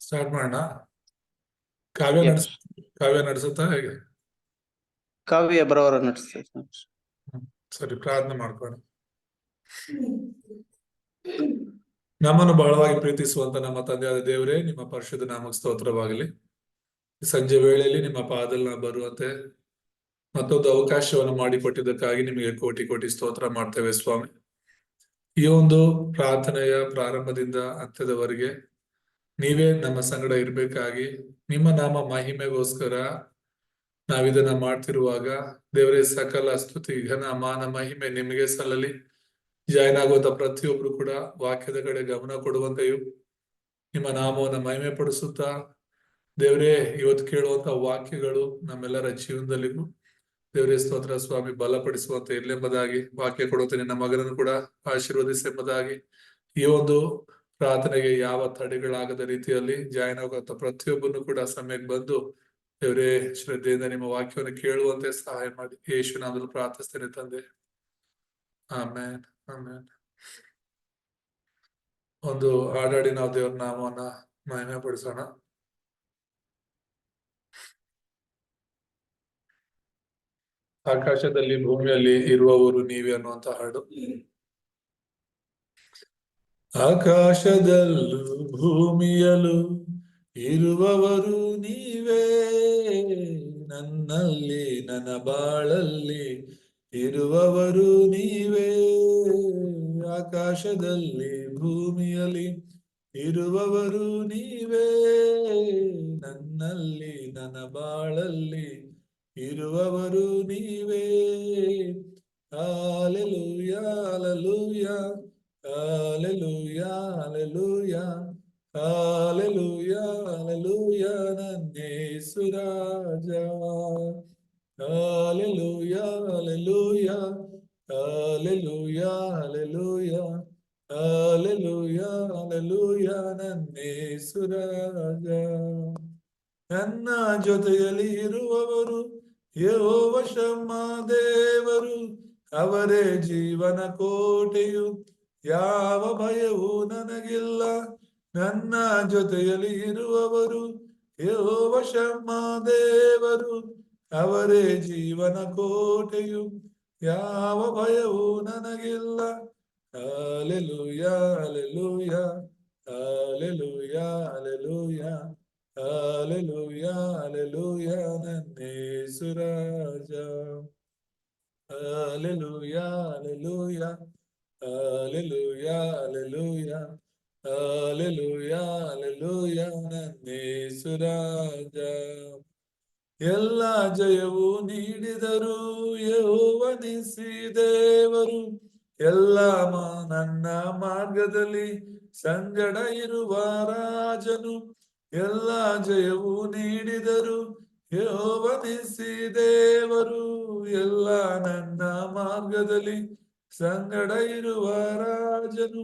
Start ಮಾಡೋಣ. ಕಾವ್ಯ ನಡೆಸ ಕಾವ್ಯ ನಡೆಸುತ್ತಾ ಹೇಗೆ? ಕಾವ್ಯ ಬರವರ ನಡೆಸ್ತಾರೆ ಸರಿ ಪ್ರಾರ್ಥನೆ ಮಾಡ್ಕೊಳ್ಳಿ ನಮ್ಮನ್ನು ಬಹಳವಾಗಿ ಪ್ರೀತಿಸುವಂತ ನಮ್ಮ ತಂದೆಯಾದ ದೇವರೇ ನಿಮ್ಮ ಪರಿಶುದ್ಧ ನಾಮಕ್ಕೆ ಸ್ತೋತ್ರವಾಗಲಿ. ಸಂಜೆ ವೇಳೆಯಲ್ಲಿ ನಿಮ್ಮ ಪಾದಲ್ ನಾವು ಬರುವಂತೆ ಮತ್ತೊಂದು ಅವಕಾಶವನ್ನು ಮಾಡಿಕೊಟ್ಟಿದ್ದಕ್ಕಾಗಿ ನಿಮಗೆ ಕೋಟಿ ಕೋಟಿ ಸ್ತೋತ್ರ ಮಾಡ್ತೇವೆ ಸ್ವಾಮಿ. ಈ ಒಂದು ಪ್ರಾರ್ಥನೆಯ ಪ್ರಾರಂಭದಿಂದ ಅಂತ್ಯದವರೆಗೆ ನೀವೇ ನಮ್ಮ ಸಂಗಡ ಇರಬೇಕಾಗಿ ನಿಮ್ಮ ನಾಮ ಮಹಿಮೆಗೋಸ್ಕರ ನಾವಿದನ್ನ ಮಾಡ್ತಿರುವಾಗ ದೇವರೇ ಸಕಲ ಸ್ತುತಿ, ಘನ, ಮಾನ, ಮಹಿಮೆ ನಿಮಗೆ ಸಲ್ಲಲಿ. ಜಾಯ್ನ್ ಆಗುವಂತ ಪ್ರತಿಯೊಬ್ರು ಕೂಡ ವಾಕ್ಯದ ಕಡೆ ಗಮನ ಕೊಡುವಂತೆಯೂ ನಿಮ್ಮ ನಾಮವನ್ನು ಮಹಿಮೆ ಪಡಿಸುತ್ತಾ ದೇವರೇ ಇವತ್ತು ಕೇಳುವಂತ ವಾಕ್ಯಗಳು ನಮ್ಮೆಲ್ಲರ ಜೀವನದಲ್ಲಿಗೂ ದೇವರೇ ಸ್ತೋತ್ರ ಸ್ವಾಮಿ ಬಲಪಡಿಸುವಂತೆ ಇರ್ಲೆಂಬುದಾಗಿ ವಾಕ್ಯ ಕೊಡುವಂತ ನಿನ್ನ ಮಗನನ್ನು ಕೂಡ ಆಶೀರ್ವದಿಸೆಂಬುದಾಗಿ, ಈ ಒಂದು ಪ್ರಾರ್ಥನೆಗೆ ಯಾವ ತಡೆಗಳಾಗದ ರೀತಿಯಲ್ಲಿ ಜಾಯಿನ್ ಆಗುವಂತ ಪ್ರತಿಯೊಬ್ಬನು ಕೂಡ ಸಮಯಕ್ಕೆ ಬಂದು ದೇವರೇ ಶ್ರದ್ಧೆಯಿಂದ ನಿಮ್ಮ ವಾಕ್ಯವನ್ನು ಕೇಳುವಂತೆ ಸಹಾಯ ಮಾಡಿ. ಯೇಸು ಪ್ರಾರ್ಥಿಸ್ತೇನೆ ತಂದೆ. ಆಮೇನ್ ಆಮೇನ್. ಒಂದು ಹಾಡಾಡಿ ನಾವು ದೇವರ ನಾಮವನ್ನ ಮಹಿಮೆ ಪಡಿಸೋಣ ಆಕಾಶದಲ್ಲಿ ಭೂಮಿಯಲ್ಲಿ ಇರುವವರು ನೀವೇ ಅನ್ನುವಂತ ಹಾಡು. ಆಕಾಶದಲ್ಲೂ ಭೂಮಿಯಲ್ಲೂ ಇರುವವರು ನೀವೇ. ನನ್ನಲ್ಲಿ, ನನ್ನ ಬಾಳಲ್ಲಿ ಇರುವವರು ನೀವೇ. ಆಕಾಶದಲ್ಲಿ, ಭೂಮಿಯಲ್ಲಿ ಇರುವವರು ನೀವೇ. ನನ್ನಲ್ಲಿ, ನನ್ನ ಬಾಳಲ್ಲಿ ಇರುವವರು ನೀವೇ hallelujah hallelujah hallelujah hallelujah hallelujah hallelujah ನನ್ನೇಸು ರಾಜ hallelujah hallelujah hallelujah hallelujah hallelujah hallelujah ನನ್ನೇಸು ರಾಜ ನನ್ನ ಜೊತೆಯಲ್ಲಿ ಇರುವವರು ಯೆಹೋವ ಶಮ್ಮ ದೇವರು, ಅವರೇ ಜೀವನ ಕೋಟೆಯು. ಯಾವ ಭಯವೂ ನನಗಿಲ್ಲ, ನನ್ನ ಜೊತೆಯಲ್ಲಿ ಇರುವವರು. ಯೆಹೋವ ಶಮ್ಮ ದೇವರು, ಅವರೇ ಜೀವನ ಕೋಟೆಯು. ಯಾವ ಭಯವೂ ನನಗಿಲ್ಲ. Alleluia alleluia alleluia hallelujah. Hallelujah hallelujah ನನ್ನೇಸು ರಾಜ hallelujah hallelujah hallelujah hallelujah hallelujah hallelujah ನನ್ನೇಸು ರಾಜ ಎಲ್ಲ ಜಯವು ನೀಡಿದರು ಯಹೋವನಿಸಿ ದೇವರು ಎಲ್ಲ ನನ್ನ ಮಾರ್ಗದಲ್ಲಿ ಸಂಗಡ ಇರುವ ರಾಜನು ಎಲ್ಲ ಜಯವು ನೀಡಿದರು. ಯೋವನಿಸಿ ದೇವರು, ಎಲ್ಲ ನನ್ನ ಮಾರ್ಗದಲ್ಲಿ ಸಂಗಡ ಇರುವ ರಾಜನು.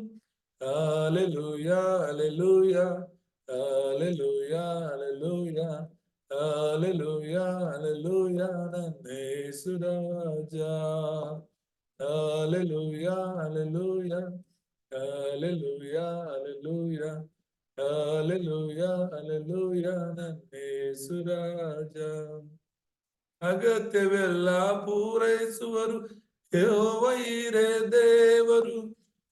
Alleluia alleluia alleluia alleluia alleluia alleluia ನನ್ನೇಸು ರಾಜ. Alleluia alleluia alleluia hallelujah hallelujah hallelujah ನನ್ನೇಸು ಸುರಾಜ ಅಗತ್ಯವೆಲ್ಲ ಪೂರೈಸುವರು ಯೆಹೋವೈರೇ ದೇವರು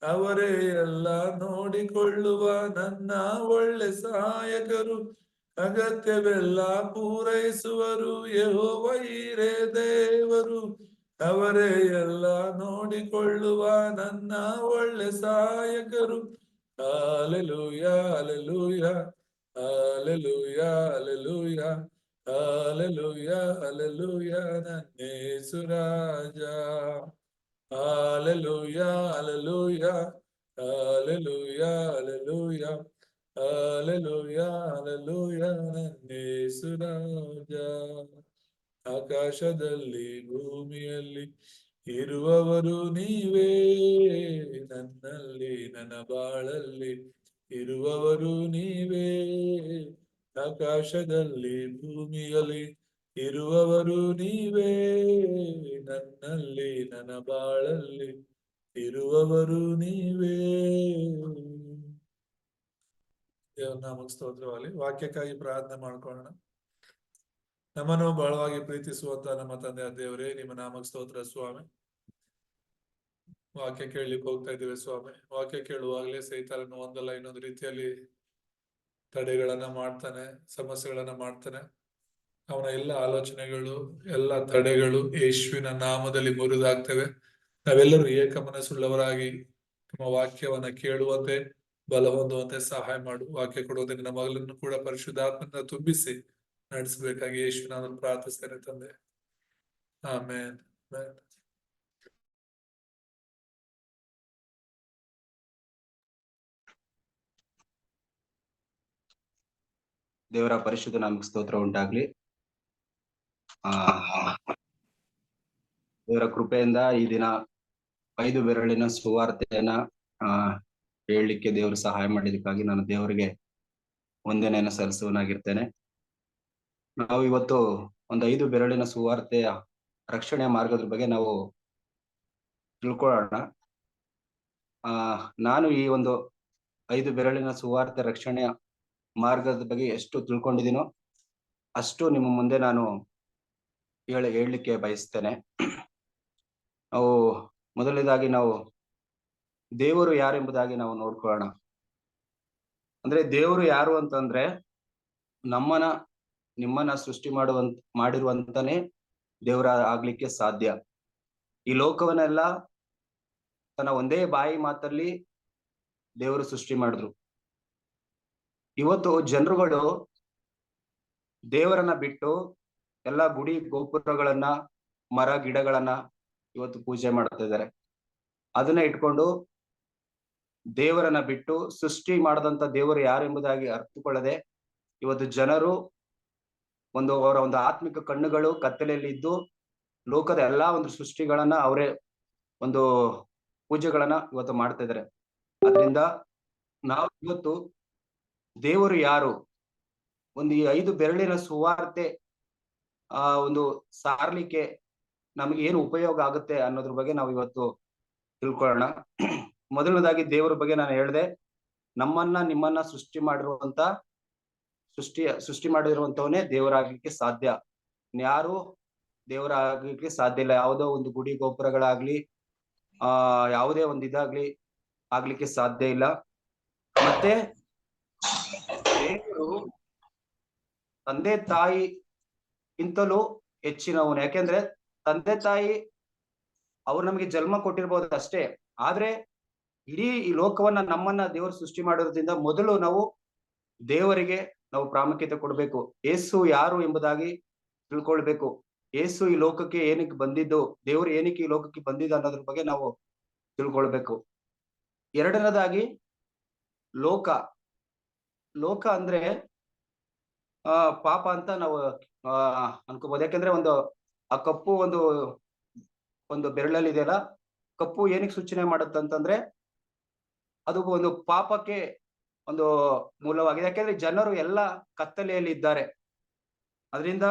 ಅವರೇ ಎಲ್ಲ ನೋಡಿಕೊಳ್ಳುವ ನನ್ನ ಒಳ್ಳೆ ಸಹಾಯಕರು ಅಗತ್ಯವೆಲ್ಲ ಪೂರೈಸುವರು ಯೆಹೋವೈರೇ ದೇವರು ಅವರೇ ಎಲ್ಲ ನೋಡಿಕೊಳ್ಳುವ ನನ್ನ ಒಳ್ಳೆ ಸಹಾಯಕರು hallelujah hallelujah hallelujah hallelujah hallelujah hallelujah ನನ್ನೇಸು ರಾಜ hallelujah hallelujah hallelujah hallelujah hallelujah hallelujah ನನ್ನೇಸು ರಾಜ ಆಕಾಶದಲ್ಲಿ ಭೂಮಿಯಲ್ಲಿ ಇರುವವರು ನೀವೇ, ನನ್ನಲ್ಲಿ, ನನ್ನ ಬಾಳಲ್ಲಿ. ಇರುವವರು ನೀವೇ, ಆಕಾಶದಲ್ಲಿ, ಭೂಮಿಯಲ್ಲಿ. ಇರುವವರು ನೀವೇ, ನನ್ನಲ್ಲಿ, ನನ್ನ ಬಾಳಲ್ಲಿ. ಇರುವವರು ನೀವೇ. ದೇವರ ನಾಮಕ್ಕೆ ಸ್ತೋತ್ರವಾಗಲಿ. ವಾಕ್ಯಕ್ಕಾಗಿ ಪ್ರಾರ್ಥನೆ ಮಾಡ್ಕೊಳ್ಳೋಣ. ನಮ್ಮನ್ನು ಬಹಳವಾಗಿ ಪ್ರೀತಿಸುವಂತ ನಮ್ಮ ತಂದೆ ದೇವರೇ, ನಿಮ್ಮ ನಾಮಕ್ ಸ್ತೋತ್ರ ಸ್ವಾಮಿ. ವಾಕ್ಯ ಕೇಳಲಿಕ್ಕೆ ಹೋಗ್ತಾ ಇದ್ದೇವೆ ಸ್ವಾಮಿ. ವಾಕ್ಯ ಕೇಳುವಾಗಲೇ ಸೈತಾನನು ಒಂದಲ್ಲ ಇನ್ನೊಂದು ರೀತಿಯಲ್ಲಿ ತಡೆಗಳನ್ನ ಮಾಡ್ತಾನೆ, ಸಮಸ್ಯೆಗಳನ್ನ ಮಾಡ್ತಾನೆ. ಅವನ ಎಲ್ಲ ಆಲೋಚನೆಗಳು, ಎಲ್ಲ ತಡೆಗಳು ಯೇಸುವಿನ ನಾಮದಲ್ಲಿ ಮುರಿದಾಗ್ತವೆ. ನಾವೆಲ್ಲರೂ ಏಕ ಮನಸ್ಸುಳ್ಳವರಾಗಿ ನಿಮ್ಮ ವಾಕ್ಯವನ್ನ ಕೇಳುವಂತೆ ಬಲ ಹೊಂದುವಂತೆ ಸಹಾಯ ಮಾಡು, ವಾಕ್ಯ ಕೊಡುವಂತೆ ನಮ್ಮ ಮಗಳನ್ನು ಕೂಡ ಪರಿಶುದ್ಧಾತ್ಮನ ತುಂಬಿಸಿ. ನಡೆಸಬೇಕಾಗಿ ಯೇಸು ಪ್ರಾರ್ಥಿಸ್ತೇನೆ ತಂದೆ. ಆಮೇನ್. ದೇವರ ಪರಿಶುದ್ಧ ನಾಮಕ್ಕೆ ಸ್ತೋತ್ರ ಉಂಟಾಗ್ಲಿ. ಆ, ದೇವರ ಕೃಪೆಯಿಂದ ಈ ದಿನ ಐದು ಬೆರಳಿನ ಸುವಾರ್ತೆಯನ್ನ, ಆ, ಹೇಳಲಿಕ್ಕೆ ದೇವರು ಸಹಾಯ ಮಾಡಿದಕ್ಕಾಗಿ ನಾನು ದೇವರಿಗೆ ವಂದನೆಯನ್ನು ಸಲ್ಲಿಸುವನಾಗಿರ್ತೇನೆ ನಾವು ಇವತ್ತು ಒಂದು ಐದು ಬೆರಳಿನ ಸುವಾರ್ತೆಯ ರಕ್ಷಣೆಯ ಮಾರ್ಗದ ಬಗ್ಗೆ ನಾವು ತಿಳ್ಕೊಳ್ಳೋಣ. ಆ, ನಾನು ಈ ಒಂದು ಐದು ಬೆರಳಿನ ಸುವಾರ್ತೆ ರಕ್ಷಣೆಯ ಮಾರ್ಗದ ಬಗ್ಗೆ ಎಷ್ಟು ತಿಳ್ಕೊಂಡಿದ್ದೀನೋ ಅಷ್ಟು ನಿಮ್ಮ ಮುಂದೆ ನಾನು ಹೇಳ, ಹೇಳಲಿಕ್ಕೆ ಬಯಸ್ತೇನೆ. ನಾವು ಮೊದಲನೇದಾಗಿ ನಾವು ದೇವರು ಯಾರೆಂಬುದಾಗಿ ನಾವು ನೋಡ್ಕೊಳ್ಳೋಣ. ಅಂದ್ರೆ ದೇವರು ಯಾರು ಅಂತಂದ್ರೆ ನಮ್ಮನ ನಿಮ್ಮನ್ನ ಸೃಷ್ಟಿ ಮಾಡುವಂತ, ಮಾಡಿರುವಂತಾನೆ ದೇವರ ಆಗ್ಲಿಕ್ಕೆ ಸಾಧ್ಯ. ಈ ಲೋಕವನ್ನೆಲ್ಲ ತನ್ನ ಒಂದೇ ಬಾಯಿ ಮಾತಲ್ಲಿ ದೇವರು ಸೃಷ್ಟಿ ಮಾಡಿದ್ರು. ಇವತ್ತು ಜನರುಗಳು ದೇವರನ್ನ ಬಿಟ್ಟು ಎಲ್ಲ ಗುಡಿ ಗೋಪುರಗಳನ್ನ, ಮರ ಗಿಡಗಳನ್ನ ಇವತ್ತು ಪೂಜೆ ಮಾಡ್ತಾ ಇದ್ದಾರೆ. ಅದನ್ನ ಇಟ್ಕೊಂಡು ದೇವರನ್ನ ಬಿಟ್ಟು ಸೃಷ್ಟಿ ಮಾಡದಂತ ದೇವರು ಯಾರೆಂಬುದಾಗಿ ಅರ್ಥಕೊಳ್ಳದೆ ಇವತ್ತು ಜನರು ಒಂದು ಅವರ ಒಂದು ಆತ್ಮಿಕ ಕಣ್ಣುಗಳು ಕತ್ತಲೆಯಲ್ಲಿ ಇದ್ದು ಲೋಕದ ಎಲ್ಲಾ ಒಂದು ಸೃಷ್ಟಿಗಳನ್ನ ಅವರೇ ಒಂದು ಪೂಜೆಗಳನ್ನ ಇವತ್ತು ಮಾಡ್ತಾ ಇದ್ದಾರೆ. ಅದರಿಂದ ನಾವು ಇವತ್ತು ದೇವರು ಯಾರು? ಒಂದು ಈ ಐದು ಬೆರಳಿನ ಸುವಾರ್ತೆ, ಆ, ಒಂದು ಸಾರ್ಲಿಕ್ಕೆ ನಮಗೆ ಏನು ಉಪಯೋಗ ಆಗುತ್ತೆ ಅನ್ನೋದ್ರ ಬಗ್ಗೆ ನಾವು ಇವತ್ತು ತಿಳ್ಕೊಳ್ಳೋಣ. ಮೊದಲನೇದಾಗಿ ದೇವರ ಬಗ್ಗೆ ನಾನು ಹೇಳಿದೆ, ನಮ್ಮನ್ನ ನಿಮ್ಮನ್ನ ಸೃಷ್ಟಿ ಮಾಡಿರುವಂತ ಸೃಷ್ಟಿ ಸೃಷ್ಟಿ ಮಾಡಿರುವಂತವನೇ ದೇವರಾಗ್ಲಿಕ್ಕೆ ಸಾಧ್ಯ. ಯಾರು ದೇವರಾಗ್ಲಿಕ್ಕೆ ಸಾಧ್ಯ ಇಲ್ಲ. ಯಾವುದೋ ಒಂದು ಗುಡಿ ಗೋಪುರಗಳಾಗ್ಲಿ, ಆ, ಯಾವುದೇ ಒಂದು ಇದಾಗ್ಲಿ ಆಗ್ಲಿಕ್ಕೆ ಸಾಧ್ಯ ಇಲ್ಲ. ಮತ್ತೆ ದೇವರು ತಂದೆ ತಾಯಿ ಇಂತಲೂ ಹೆಚ್ಚಿನವನು. ಯಾಕೆಂದ್ರೆ ತಂದೆ ತಾಯಿ ಅವ್ರು ನಮಗೆ ಜನ್ಮ ಕೊಟ್ಟಿರ್ಬೋದು ಅಷ್ಟೇ. ಆದ್ರೆ ಇಡೀ ಈ ಲೋಕವನ್ನ ನಮ್ಮನ್ನ ದೇವರು ಸೃಷ್ಟಿ ಮಾಡೋದ್ರಿಂದ ಮೊದಲು ನಾವು ದೇವರಿಗೆ ನಾವು ಪ್ರಾಮುಖ್ಯತೆ ಕೊಡಬೇಕು. ಏಸು ಯಾರು ಎಂಬುದಾಗಿ ತಿಳ್ಕೊಳ್ಬೇಕು. ಏಸು ಈ ಲೋಕಕ್ಕೆ ಏನಕ್ಕೆ ಬಂದಿದ್ದು, ದೇವರು ಏನಕ್ಕೆ ಈ ಲೋಕಕ್ಕೆ ಬಂದಿದ್ದು ಅನ್ನೋದ್ರ ಬಗ್ಗೆ ನಾವು ತಿಳ್ಕೊಳ್ಬೇಕು. ಎರಡನೇದಾಗಿ ಲೋಕ. ಲೋಕ ಅಂದ್ರೆ, ಆ, ಪಾಪ ಅಂತ ನಾವು, ಆ ಅನ್ಕೋಬಹುದು ಯಾಕಂದ್ರೆ ಒಂದು, ಆ ಕಪ್ಪು ಒಂದು ಒಂದು ಬೆರಳಲ್ಲಿ ಇದೆಯಲ್ಲ, ಕಪ್ಪು ಏನಕ್ಕೆ ಸೂಚನೆ ಮಾಡುತ್ತಂತಂದ್ರೆ, ಅದು ಒಂದು ಪಾಪಕ್ಕೆ ಒಂದು ಮೂಲವಾಗಿದೆ. ಯಾಕೆಂದ್ರೆ ಜನರು ಎಲ್ಲ ಕತ್ತಲೆಯಲ್ಲಿ ಇದ್ದಾರೆ. ಅದರಿಂದ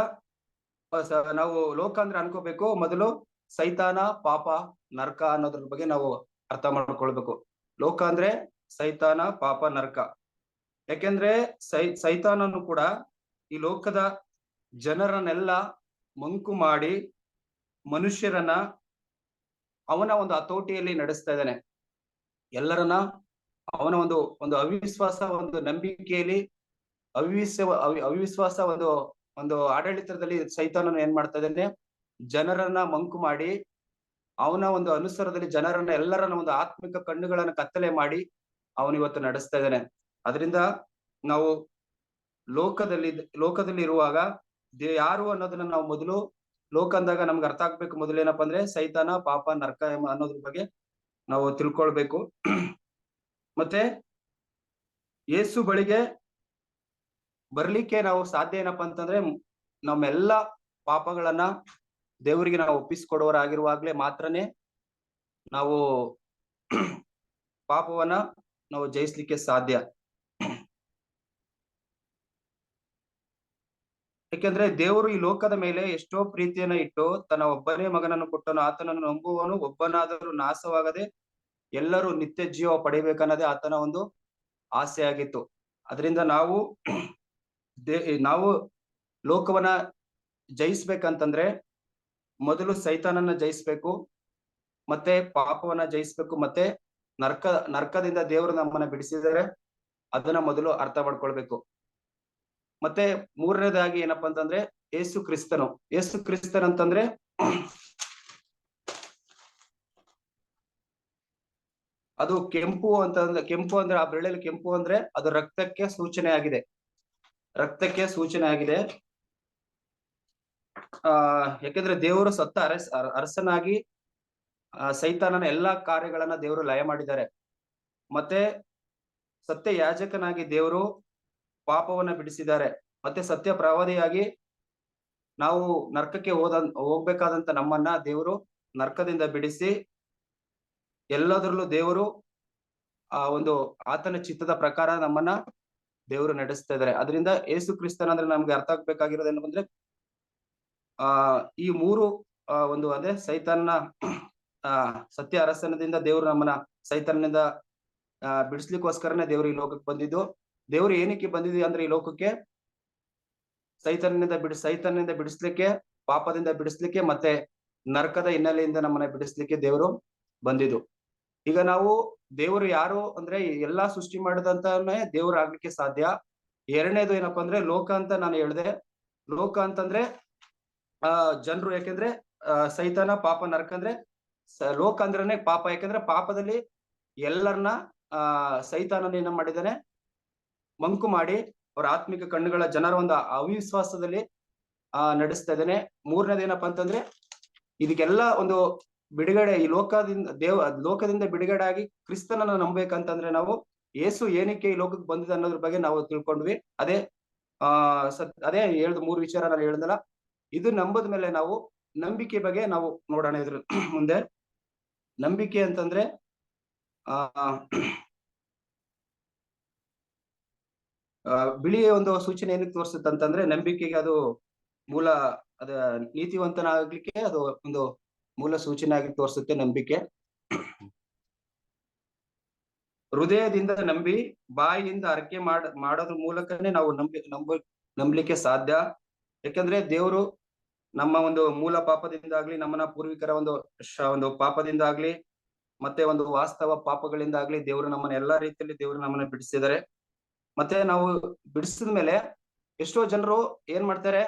ನಾವು ಲೋಕ ಅಂದ್ರೆ ಅನ್ಕೋಬೇಕು. ಮೊದಲು ಸೈತಾನ, ಪಾಪ, ನರಕ ಅನ್ನೋದ್ರ ಬಗ್ಗೆ ನಾವು ಅರ್ಥ ಮಾಡ್ಕೊಳ್ಬೇಕು. ಲೋಕ ಅಂದ್ರೆ ಸೈತಾನ, ಪಾಪ, ನರಕ. ಯಾಕೆಂದ್ರೆ ಸೈ, ಸೈತಾನನು ಕೂಡ ಈ ಲೋಕದ ಜನರನ್ನೆಲ್ಲ ಮಂಕು ಮಾಡಿ ಮನುಷ್ಯರನ್ನ ಅವನ ಒಂದು ಹತೋಟಿಯಲ್ಲಿ ನಡೆಸ್ತಾ ಇದ್ದಾನೆ. ಎಲ್ಲರನ್ನ ಅವನ ಒಂದು ಒಂದು ಅವಿಶ್ವಾಸ, ಒಂದು ನಂಬಿಕೆಯಲ್ಲಿ ಅವಿಶ್ವ, ಅವಿ, ಅವಿಶ್ವಾಸ ಒಂದು ಒಂದು ಆಡಳಿತದಲ್ಲಿ ಸೈತಾನನ ಏನ್ ಮಾಡ್ತಾ ಇದ್ದಾನೆ? ಜನರನ್ನ ಮಂಕು ಮಾಡಿ, ಅವನ ಒಂದು ಅನುಸರದಲ್ಲಿ ಜನರನ್ನ ಎಲ್ಲರನ್ನ ಒಂದು ಆತ್ಮಿಕ ಕಣ್ಣುಗಳನ್ನ ಕತ್ತಲೆ ಮಾಡಿ ಅವನು ಇವತ್ತು ನಡೆಸ್ತಾ ಇದ್ದಾನೆ. ಅದರಿಂದ ನಾವು ಲೋಕದಲ್ಲಿ ಲೋಕದಲ್ಲಿ ಇರುವಾಗ ಯಾರು ಅನ್ನೋದನ್ನ ನಾವು ಮೊದಲು ಲೋಕ ಅಂದಾಗ ನಮ್ಗೆ ಅರ್ಥ ಆಗ್ಬೇಕು ಮೊದಲೇನಪ್ಪ ಅಂದ್ರೆ ಸೈತಾನ, ಪಾಪ, ನರ್ಕ ಅನ್ನೋದ್ರ ಬಗ್ಗೆ ನಾವು ತಿಳ್ಕೊಳ್ಬೇಕು. ಮತ್ತೆ ಯೇಸು ಬಳಿಗೆ ಬರ್ಲಿಕ್ಕೆ ನಾವು ಸಾಧ್ಯ ಏನಪ್ಪಾ ಅಂತಂದ್ರೆ ನಮ್ಮೆಲ್ಲ ಪಾಪಗಳನ್ನ ದೇವರಿಗೆ ನಾವು ಒಪ್ಪಿಸ್ಕೊಡೋರಾಗಿರುವಾಗ್ಲೇ ಮಾತ್ರನೇ ನಾವು ಪಾಪವನ್ನ ನಾವು ಜಯಿಸ್ಲಿಕ್ಕೆ ಸಾಧ್ಯ. ಯಾಕೆಂದ್ರೆ ದೇವರು ಈ ಲೋಕದ ಮೇಲೆ ಎಷ್ಟೋ ಪ್ರೀತಿಯನ್ನ ಇಟ್ಟು ತನ್ನ ಒಬ್ಬನೇ ಮಗನನ್ನು ಕೊಟ್ಟನು, ಆತನನ್ನು ನಂಬುವನು ಒಬ್ಬನಾದರೂ ನಾಶವಾಗದೆ ಎಲ್ಲರೂ ನಿತ್ಯ ಜೀವ ಪಡಿಬೇಕನ್ನೋದೇ ಆತನ ಒಂದು ಆಸೆ ಆಗಿತ್ತು ಅದರಿಂದ ನಾವು ನಾವು ಲೋಕವನ್ನ ಜಯಿಸ್ಬೇಕಂತಂದ್ರೆ ಮೊದಲು ಸೈತಾನನ್ನ ಜಯಿಸ್ಬೇಕು, ಮತ್ತೆ ಪಾಪವನ್ನ ಜಯಿಸ್ಬೇಕು, ಮತ್ತೆ ನರ್ಕ, ನರ್ಕದಿಂದ ದೇವರು ನಮ್ಮನ್ನ ಬಿಡಿಸಿದರೆ ಅದನ್ನ ಮೊದಲು ಅರ್ಥ ಮಾಡ್ಕೊಳ್ಬೇಕು. ಮತ್ತೆ ಮೂರನೇದಾಗಿ ಏನಪ್ಪಾ ಅಂತಂದ್ರೆ ಏಸು ಕ್ರಿಸ್ತನು. ಏಸು ಕ್ರಿಸ್ತನ್ ಅಂತಂದ್ರೆ ಅದು ಕೆಂಪು ಅಂತಂದ್ರೆ ಕೆಂಪು ಅಂದ್ರೆ ಆ ಬೆರಳಲ್ಲಿ ಕೆಂಪು ಅಂದ್ರೆ ಅದು ರಕ್ತಕ್ಕೆ ಸೂಚನೆ ಆಗಿದೆ. ರಕ್ತಕ್ಕೆ ಸೂಚನೆ ಆಗಿದೆ. ಆ, ಯಾಕೆಂದ್ರೆ ದೇವರು ಸತ್ತ ಅರಸ್, ಅರ- ಅರಸನಾಗಿ ಸೈತಾನನ ಎಲ್ಲಾ ಕಾರ್ಯಗಳನ್ನ ದೇವರು ಲಯ ಮಾಡಿದ್ದಾರೆ. ಮತ್ತೆ ಸತ್ಯ ಯಾಜಕನಾಗಿ ದೇವರು ಪಾಪವನ್ನ ಬಿಡಿಸಿದ್ದಾರೆ. ಮತ್ತೆ ಸತ್ಯ ಪ್ರವಾದಿಯಾಗಿ ನಾವು ನರ್ಕಕ್ಕೆ ಹೋದ, ಹೋಗ್ಬೇಕಾದಂತ ನಮ್ಮನ್ನ ದೇವರು ನರ್ಕದಿಂದ ಬಿಡಿಸಿ ಎಲ್ಲದರಲ್ಲೂ ದೇವರು ಆ ಒಂದು ಆತನ ಚಿತ್ತದ ಪ್ರಕಾರ ನಮ್ಮನ್ನ ದೇವರು ನಡೆಸ್ತಾ ಇದ್ದಾರೆ. ಅದರಿಂದ ಏಸು ಕ್ರಿಸ್ತನ ಅಂದ್ರೆ ನಮ್ಗೆ ಅರ್ಥ ಆಗ್ಬೇಕಾಗಿರೋದು ಬಂದ್ರೆ, ಆ, ಈ ಮೂರು ಒಂದು ಅಂದ್ರೆ ಸೈತಾನ್ನ, ಆ, ಸತ್ಯ ಅರಸನದಿಂದ ದೇವರು ನಮ್ಮನ್ನ ಸೈತಾನದಿಂದ ಆ, ಬಿಡಿಸ್ಲಿಕ್ಕೋಸ್ಕರನೇ ದೇವರು ಈ ಲೋಕಕ್ಕೆ ಬಂದಿದ್ದು. ದೇವರು ಏನಕ್ಕೆ ಬಂದಿದ್ವಿ ಅಂದ್ರೆ ಈ ಲೋಕಕ್ಕೆ ಸೈತಾನ್ಯದಿಂದ ಬಿಡಿಸ್ ಸೈತಾನ್ಯದಿಂದ ಬಿಡಿಸ್ಲಿಕ್ಕೆ, ಪಾಪದಿಂದ ಬಿಡಿಸ್ಲಿಕ್ಕೆ ಮತ್ತೆ ನರಕದ ಹಿನ್ನೆಲೆಯಿಂದ ನಮ್ಮನ್ನ ಬಿಡಿಸ್ಲಿಕ್ಕೆ ದೇವರು ಬಂದಿದ್ದು. ಈಗ ನಾವು ದೇವರು ಯಾರು ಅಂದ್ರೆ ಎಲ್ಲಾ ಸೃಷ್ಟಿ ಮಾಡಿದಂತಾನೆ ದೇವ್ರು ಆಗ್ಲಿಕ್ಕೆ ಸಾಧ್ಯ. ಎರಡನೇದು ಏನಪ್ಪಾ ಅಂದ್ರೆ ಲೋಕ ಅಂತ ನಾನು ಹೇಳ್ದೆ. ಲೋಕ ಅಂತಂದ್ರೆ, ಆ, ಜನರು ಯಾಕೆಂದ್ರೆ ಸೈತಾನ, ಪಾಪ, ನರಕ ಅಂದ್ರೆ ಲೋಕ ಅಂದ್ರೇನೆ ಪಾಪ. ಯಾಕಂದ್ರೆ ಪಾಪದಲ್ಲಿ ಎಲ್ಲರನ್ನ ಆ, ಸೈತಾನನ ಏನ ಮಾಡಿದಾನೆ ಮಂಕು ಮಾಡಿ ಅವ್ರ ಆತ್ಮಿಕ ಕಣ್ಣುಗಳ ಜನರ ಒಂದು ಅವಿಶ್ವಾಸದಲ್ಲಿ, ಆ, ನಡೆಸ್ತಾ ಇದ್ದಾನೆ. ಮೂರನೇದೇನಪ್ಪ ಅಂತಂದ್ರೆ ಇದಕ್ಕೆಲ್ಲ ಒಂದು ಬಿಡುಗಡೆ ಈ ಲೋಕದಿಂದ ದೇವ, ಲೋಕದಿಂದ ಬಿಡುಗಡೆ ಆಗಿ ಕ್ರಿಸ್ತನನ್ನ ನಂಬೇಕಂತಂದ್ರೆ ನಾವು ಏಸು ಏನಕ್ಕೆ ಈ ಲೋಕಕ್ಕೆ ಬಂದಿದೆ ಅನ್ನೋದ್ರ ಬಗ್ಗೆ ನಾವು ತಿಳ್ಕೊಂಡ್ವಿ. ಅದೇ, ಆ ಅದೇ ಹೇಳ್ದ ಮೂರು ವಿಚಾರ ನಾನು ಹೇಳ್ದಲ್ಲ. ಇದು ನಂಬದ ಮೇಲೆ ನಾವು ನಂಬಿಕೆ ಬಗ್ಗೆ ನಾವು ನೋಡೋಣ ಇದ್ರ ಮುಂದೆ. ನಂಬಿಕೆ ಅಂತಂದ್ರೆ, ಆ ಬಿಳಿ ಒಂದು ಸೂಚನೆ ಏನಕ್ಕೆ ತೋರಿಸುತ್ತೆ ಅಂತಂದ್ರೆ ನಂಬಿಕೆಗೆ ಅದು ಮೂಲ, ಅದ ನೀತಿವಂತನಾಗ್ಲಿಕ್ಕೆ ಅದು ಒಂದು ಮೂಲ ಸೂಚನೆ ಆಗಿ ತೋರಿಸುತ್ತೆ ನಂಬಿಕೆ. ಹೃದಯದಿಂದ ನಂಬಿ ಬಾಯಿಯಿಂದ ಅರಕೆ ಮಾಡ, ಮಾಡೋದ್ರ ಮೂಲಕನೇ ನಾವು ನಂಬಿ, ನಂಬ, ನಂಬಲಿಕ್ಕೆ ಸಾಧ್ಯ. ಯಾಕಂದ್ರೆ ದೇವರು ನಮ್ಮ ಒಂದು ಮೂಲ ಪಾಪದಿಂದಾಗ್ಲಿ ನಮ್ಮನ ಪೂರ್ವಿಕರ ಒಂದು ಒಂದು ಒಂದು ಪಾಪದಿಂದಾಗ್ಲಿ, ಮತ್ತೆ ಒಂದು ವಾಸ್ತವ ಪಾಪಗಳಿಂದಾಗ್ಲಿ ದೇವರು ನಮ್ಮನ್ನ ಎಲ್ಲಾ ರೀತಿಯಲ್ಲಿ ದೇವರು ನಮ್ಮನ್ನ ಬಿಡಿಸಿದ್ದಾರೆ. ಮತ್ತೆ ನಾವು ಬಿಡಿಸಿದ ಮೇಲೆ ಎಷ್ಟೋ ಜನರು ಏನ್ ಮಾಡ್ತಾರೆ,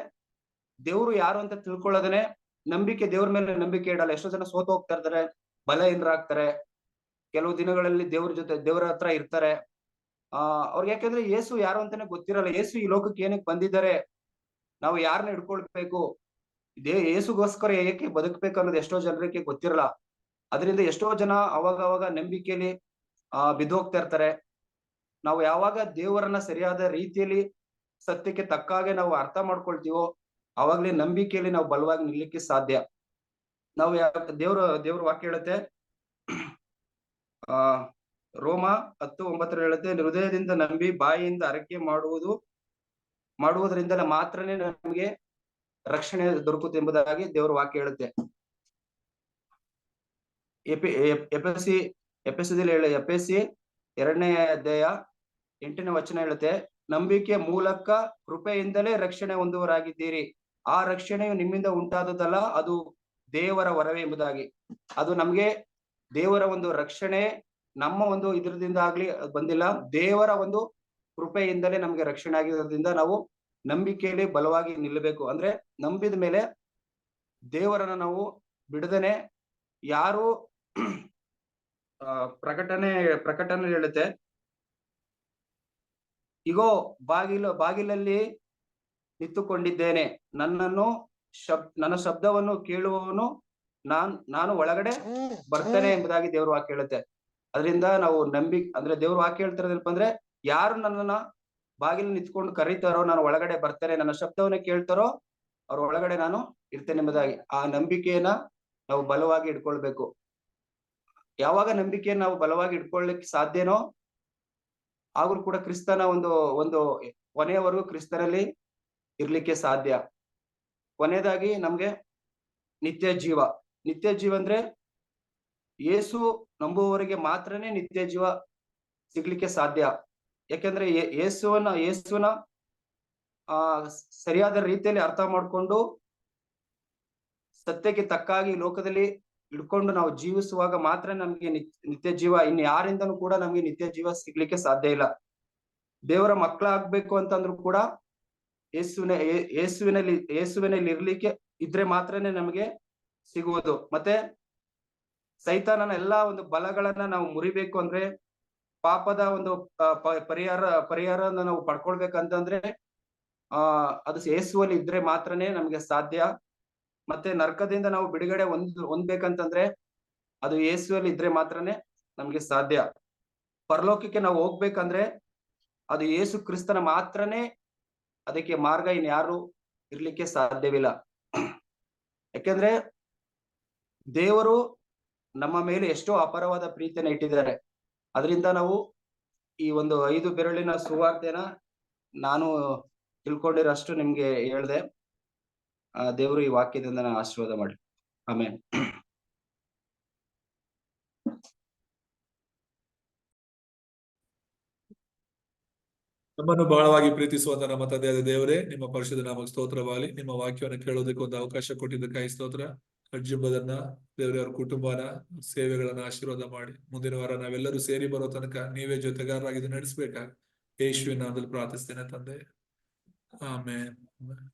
ದೇವ್ರು ಯಾರು ಅಂತ ತಿಳ್ಕೊಳ್ಳೋದನೆ ನಂಬಿಕೆ, ದೇವ್ರ ಮೇಲೆ ನಂಬಿಕೆ ಇಡಲ್ಲ. ಎಷ್ಟೋ ಜನ ಸೋತು ಹೋಗ್ತಾ ಇರ್ತಾರೆ ಬಲಹೀನರಾಗ್ತಾರೆ ಕೆಲವು ದಿನಗಳಲ್ಲಿ ದೇವ್ರ ಜೊತೆ, ದೇವರ ಹತ್ರ ಇರ್ತಾರೆ. ಆ ಅವ್ರಿಗೆ ಯಾಕಂದ್ರೆ ಯೇಸು ಯಾರು ಅಂತಾನೆ ಗೊತ್ತಿರಲ್ಲ. ಯೇಸು ಈ ಲೋಕಕ್ಕೆ ಏನಕ್ಕೆ ಬಂದಿದ್ದಾರೆ? ನಾವು ಯಾರನ್ನ ಹಿಡ್ಕೊಳ್ಬೇಕು? ದೇ, ಯೇಸುಗೋಸ್ಕರ ಏಕೆ ಬದುಕ್ಬೇಕು ಅನ್ನೋದು ಎಷ್ಟೋ ಜನರಿಗೆ ಗೊತ್ತಿರಲ್ಲ. ಅದರಿಂದ ಎಷ್ಟೋ ಜನ ಅವಾಗ ಅವಾಗ ನಂಬಿಕೆಯಲ್ಲಿ ಆ, ಬಿದ್ದೋಗ್ತಾ ಇರ್ತಾರೆ. ನಾವು ಯಾವಾಗ ದೇವರನ್ನ ಸರಿಯಾದ ರೀತಿಯಲ್ಲಿ ಸತ್ಯಕ್ಕೆ ತಕ್ಕ ಹಾಗೆ ನಾವು ಅರ್ಥ ಮಾಡ್ಕೊಳ್ತೀವೋ ಅವಾಗ್ಲೇ ನಂಬಿಕೆಯಲ್ಲಿ ನಾವು ಬಲವಾಗಿ ನಿಲ್ಲಕ್ಕೆ ಸಾಧ್ಯ. ನಾವು ದೇವ್ರ ದೇವ್ರ ವಾಕ್ಯ ಹೇಳುತ್ತೆ, ಆ, ರೋಮ ಹತ್ತು ಒಂಬತ್ತರ ಹೇಳುತ್ತೆ, ಹೃದಯದಿಂದ ನಂಬಿ ಬಾಯಿಯಿಂದ ಅರಕೆ ಮಾಡುವುದು, ಮಾಡುವುದರಿಂದಲೇ ಮಾತ್ರನೇ ನಮಗೆ ರಕ್ಷಣೆ ದೊರಕುತ್ತೆ ಎಂಬುದಾಗಿ ದೇವ್ರ ವಾಕ್ಯ ಹೇಳುತ್ತೆ. ಎಪಿ ಎಪಿಎಸ್ಸಿ ಹೇಳಿ ಹೇಳ ಸಿ ಎರಡನೇ ಅಧ್ಯಾಯ ಎಂಟನೇ ವಚನ ಹೇಳುತ್ತೆ, ನಂಬಿಕೆ ಮೂಲಕ ಕೃಪೆಯಿಂದಲೇ ರಕ್ಷಣೆ ಹೊಂದುವರಾಗಿದ್ದೀರಿ ಆ ರಕ್ಷಣೆಯು ನಿಮ್ಮಿಂದ ಉಂಟಾದದಲ್ಲ ಅದು ದೇವರ ವರವೇ ಎಂಬುದಾಗಿ. ಅದು ನಮ್ಗೆ ದೇವರ ಒಂದು ರಕ್ಷಣೆ, ನಮ್ಮ ಒಂದು ಇದರದಿಂದ ಆಗ್ಲಿ ಬಂದಿಲ್ಲ, ದೇವರ ಒಂದು ಕೃಪೆಯಿಂದಲೇ ನಮ್ಗೆ ರಕ್ಷಣೆ ಆಗಿರೋದ್ರಿಂದ ನಾವು ನಂಬಿಕೆಯಲ್ಲಿ ಬಲವಾಗಿ ನಿಲ್ಲಬೇಕು. ಅಂದ್ರೆ ನಂಬಿದ ಮೇಲೆ ದೇವರನ್ನ ನಾವು ಬಿಡದೇನೆ ಯಾರು ಪ್ರಕಟಣೆ ಪ್ರಕಟಣೆ ಹೇಳುತ್ತೆ, ಇಗೋ ಬಾಗಿಲು, ಬಾಗಿಲಲ್ಲಿ ನಿಂತುಕೊಂಡಿದ್ದೇನೆ. ನನ್ನನ್ನು ಶಬ್, ನನ್ನ ಶಬ್ದವನ್ನು ಕೇಳುವವನು ನಾನ್, ನಾನು ಒಳಗಡೆ ಬರ್ತೇನೆ ಎಂಬುದಾಗಿ ದೇವ್ರ ವಾಕ್ಯ ಹೇಳುತ್ತೆ. ಅದರಿಂದ ನಾವು ನಂಬಿ, ಅಂದ್ರೆ ದೇವ್ರ ವಾಕ್ಯ ಹೇಳ್ತಿರೋದಪ್ಪ ಅಂದ್ರೆ ಯಾರು ನನ್ನನ್ನ ಬಾಗಿಲು ನಿಂತ್ಕೊಂಡು ಕರೀತಾರೋ, ನಾನು ಒಳಗಡೆ ಬರ್ತೇನೆ, ನನ್ನ ಶಬ್ದವನ್ನ ಕೇಳ್ತಾರೋ, ಅವ್ರ ಒಳಗಡೆ ನಾನು ಇರ್ತೇನೆ ಎಂಬುದಾಗಿ. ಆ ನಂಬಿಕೆಯನ್ನ ನಾವು ಬಲವಾಗಿ ಇಟ್ಕೊಳ್ಬೇಕು. ಯಾವಾಗ ನಂಬಿಕೆಯನ್ನು ನಾವು ಬಲವಾಗಿ ಇಟ್ಕೊಳ್ಳಿಕ್ಕೆ ಸಾಧ್ಯನೋ, ಆದ್ರೂ ಕೂಡ ಕ್ರಿಸ್ತನ ಒಂದು ಒಂದು ಕೊನೆಯವರೆಗೂ ಕ್ರಿಸ್ತನಲ್ಲಿ ಇರ್ಲಿಕ್ಕೆ ಸಾಧ್ಯ. ಕೊನೆಯದಾಗಿ ನಮ್ಗೆ ನಿತ್ಯ ಜೀವ. ನಿತ್ಯ ಜೀವ ಅಂದ್ರೆ ಯೇಸು ನಂಬುವವರಿಗೆ ಮಾತ್ರನೇ ನಿತ್ಯ ಜೀವ ಸಿಗ್ಲಿಕ್ಕೆ ಸಾಧ್ಯ. ಯಾಕೆಂದ್ರೆ ಏಸುವನ್ನ ಯೇಸುವನ ಆ, ಸರಿಯಾದ ರೀತಿಯಲ್ಲಿ ಅರ್ಥ ಮಾಡ್ಕೊಂಡು ಸತ್ಯಕ್ಕೆ ತಕ್ಕಾಗಿ ಲೋಕದಲ್ಲಿ ಇಡ್ಕೊಂಡು ನಾವು ಜೀವಿಸುವಾಗ ಮಾತ್ರ ನಮ್ಗೆ ನಿತ್ಯ ಜೀವ. ಇನ್ ಯಾರಿಂದನೂ ಕೂಡ ನಮ್ಗೆ ನಿತ್ಯ ಜೀವ ಸಿಗ್ಲಿಕ್ಕೆ ಸಾಧ್ಯ ಇಲ್ಲ. ದೇವರ ಮಕ್ಕಳಾಗ್ಬೇಕು ಅಂತಂದ್ರು ಕೂಡ ಯೇಸುವಿನ ಯೇಸುವಿನಲ್ಲಿ ಯೇಸುವಿನಲ್ಲಿ ಇರ್ಲಿಕ್ಕೆ ಇದ್ರೆ ಮಾತ್ರನೇ ನಮಗೆ ಸಿಗುವುದು. ಮತ್ತೆ ಸೈತಾನನ ಎಲ್ಲಾ ಒಂದು ಬಲಗಳನ್ನ ನಾವು ಮುರಿಬೇಕು ಅಂದ್ರೆ ಪಾಪದ ಒಂದು ಪರಿಹಾರ ಪರಿಹಾರನ ನಾವು ಪಡ್ಕೊಳ್ಬೇಕಂತಂದ್ರೆ, ಆ, ಅದು ಯೇಸುವಲ್ಲಿ ಇದ್ರೆ ಮಾತ್ರನೇ ನಮ್ಗೆ ಸಾಧ್ಯ. ಮತ್ತೆ ನರ್ಕದಿಂದ ನಾವು ಬಿಡುಗಡೆ ಹೊಂದ್, ಹೊಂದ್ಬೇಕಂತಂದ್ರೆ ಅದು ಯೇಸುವಲ್ಲಿ ಇದ್ರೆ ಮಾತ್ರನೇ ನಮ್ಗೆ ಸಾಧ್ಯ. ಪರಲೋಕಕ್ಕೆ ನಾವು ಹೋಗ್ಬೇಕಂದ್ರೆ ಅದು ಯೇಸು ಕ್ರಿಸ್ತನ ಮಾತ್ರನೇ ಅದಕ್ಕೆ ಮಾರ್ಗ ಇನ್ಯಾರು ಇರ್ಲಿಕ್ಕೆ ಸಾಧ್ಯವಿಲ್ಲ. ಯಾಕೆಂದ್ರೆ ದೇವರು ನಮ್ಮ ಮೇಲೆ ಎಷ್ಟೋ ಅಪಾರವಾದ ಪ್ರೀತಿಯನ್ನ ಇಟ್ಟಿದ್ದಾರೆ. ಅದರಿಂದ ನಾವು ಈ ಒಂದು ಐದು ಬೆರಳಿನ ಸುವಾರ್ತೆನ ನಾನು ತಿಳ್ಕೊಂಡಿರೋಷ್ಟು ನಿಮ್ಗೆ ಹೇಳ್ದೆ. ಆ, ದೇವರು ಈ ವಾಕ್ಯದಿಂದ ಆಶೀರ್ವಾದ ಮಾಡಿ ಆಮೇಲೆ ನಮ್ಮನ್ನು ಬಹಳವಾಗಿ ಪ್ರೀತಿಸುವಂತ ನಮ್ಮ ತಂದೆಯಾದ ದೇವರೇ, ನಿಮ್ಮ ಪರಿಶುದ್ಧ ನಾಮಕ್ಕೆ ಸ್ತೋತ್ರವಾಗಲಿ ನಿಮ್ಮ ವಾಕ್ಯವನ್ನು ಕೇಳೋದಕ್ಕೆ ಒಂದು ಅವಕಾಶ ಕೊಟ್ಟಿದ್ದಕ್ಕಾಗಿ ಸ್ತೋತ್ರ. ಅಜ್ಜಿಂಬದನ್ನ ದೇವರೇ, ಅವ್ರ ಕುಟುಂಬನ ಸೇವೆಗಳನ್ನ ಆಶೀರ್ವಾದ ಮಾಡಿ. ಮುಂದಿನ ವಾರ ನಾವೆಲ್ಲರೂ ಸೇರಿ ಬರೋ ತನಕ ನೀವೇ ಜೊತೆಗಾರರಾಗಿ ನಡೆಸ್ಬೇಕಾ? ಯೇಸುವಿನ ನಾಮದಲ್ಲಿ ಪ್ರಾರ್ಥಿಸ್ತೇನೆ ತಂದೆ. ಆಮೇಲೆ